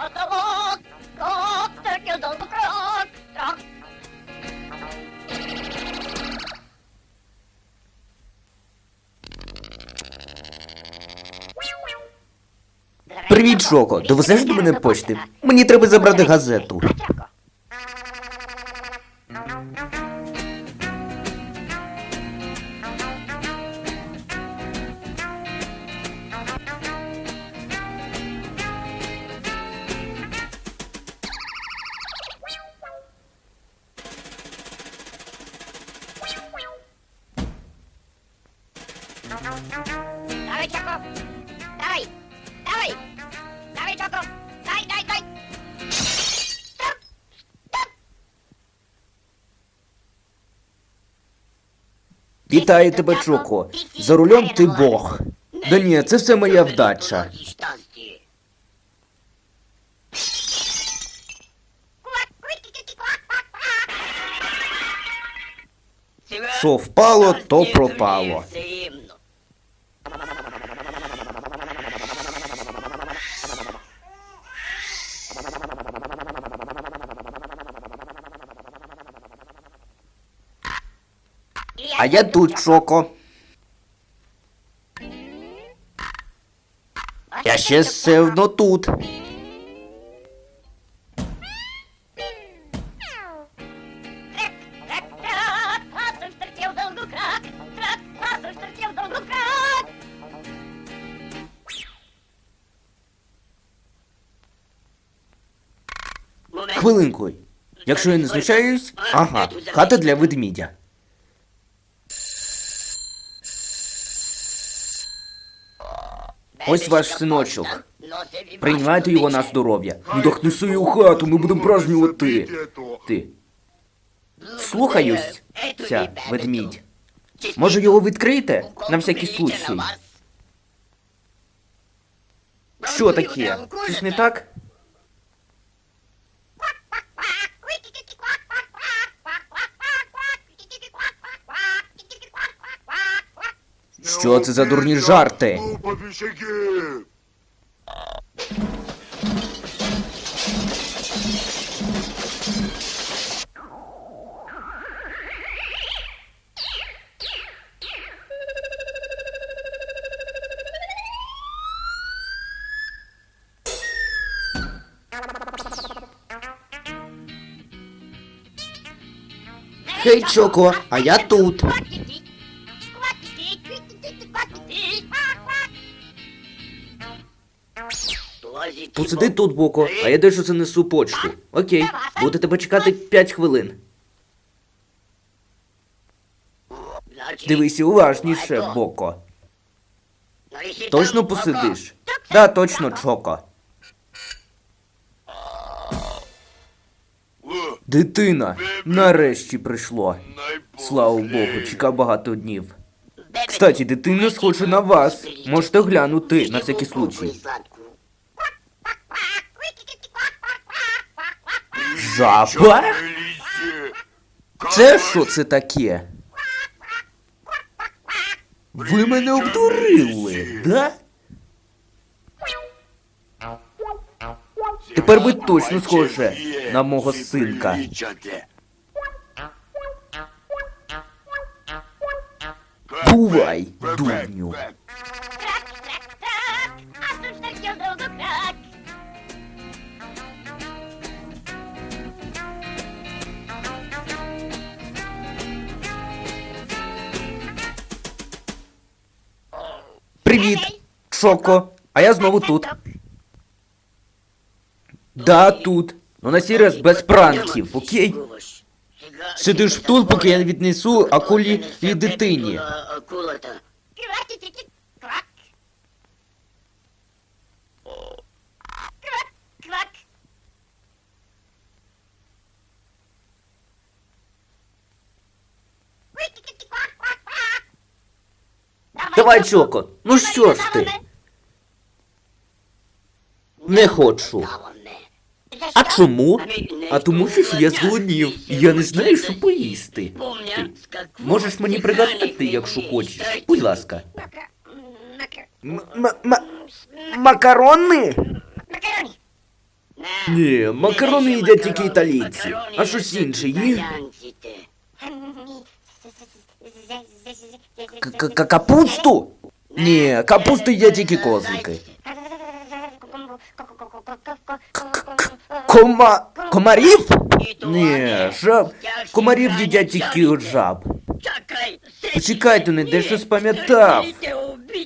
Крак, стертел довго крак, трак. Привіт, Шоко. Довезеш до мене почти? Мені треба забрати газету. Трако. Давай! Давай! Давай! Чако! Дай, дай, дай! Стоп! Стоп! Вітаю тебе, Чоко. За рулем ти Бог. Да ні, це все моя вдача. Що впало, то пропало. А я тут, Шоко. Я ще все одно тут. Хвилинку. Якщо я не знущаюсь, ага, хата для ведмідя. Ось ваш синочок. Приймайте його на здоров'я. Не його хату, ми будемо празднувати. Ти. Слухаюсь, ведмідь. Може його відкрити? На всякий случай. Що таке? Щось не так? Що це за дурні жарти? Хей, Чоко, а я тут. Посиди тут, Боко, а я дещо занесу почту. Окей, буду тебе чекати 5 хвилин. Дивися уважніше, Боко. Точно посидиш? Да, точно, Чоко. Дитина, нарешті прийшло. Слава Богу, чекав багато днів. Кстати, дитина схожа на вас. Можете глянути на всякий случай. Жаба? Це що це таке? Ви мене обдурили, да? Тепер ви точно схоже на мого синка. Бувай, дурню. Шоко, а я знову тут. Да, тут. Ну на сірес без пранків, окей? Сидиш тут, поки я віднесу акулі і дитині. Давай, Чоко, ну що ж ти? Не хочу. А чому? А тому що ж я зголоднів, і я не знаю, що поїсти. Можеш мені приготувати, якщо хочеш. Будь ласка. Макарони? Ні, макарони їдять тільки італійці. А щось інше є? К- к- Капусту? Ні, капусту їдять тільки козлики. Кома... Комарів? Ні, жаб. Комарів їдять тільки жаб. Почекайте, не дещо спам'ятав.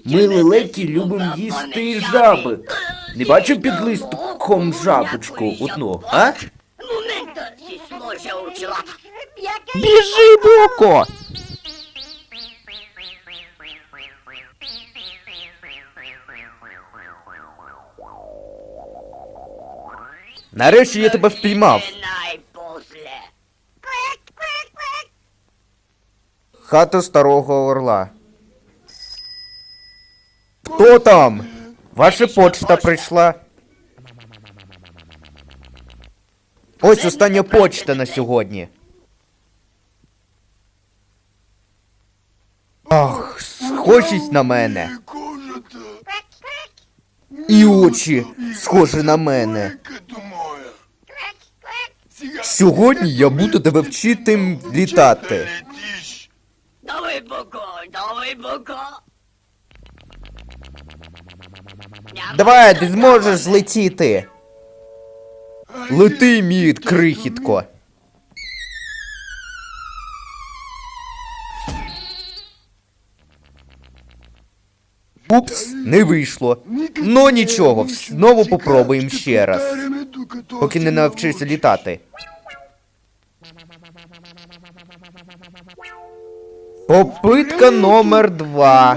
Ми лелеки любимо їсти і жаби. Не бачив під листком жабочку одну, а? Си. Біжи, Боко! Нарешті я тебе впіймав. Хата старого орла. Хто там? Ваша почта прийшла. Ось остання почта на сьогодні. Ах, схожість на мене. І очі схожі на мене. Сьогодні я буду тебе вчити літати. Давай боко, давай боко. Давай, ти зможеш злетіти. Лети, мій крихітко. Упс, не вийшло. Ну нічого, знову попробуємо ще раз, поки не навчишся літати. Попытка номер два.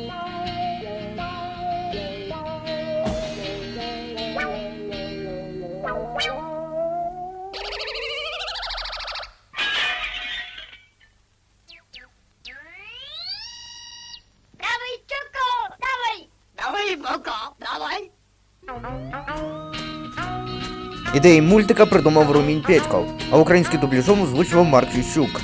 Thank you. Ідеї мультика придумав Румінь Петьков, а український дубляжом озвучував Марк Ющук.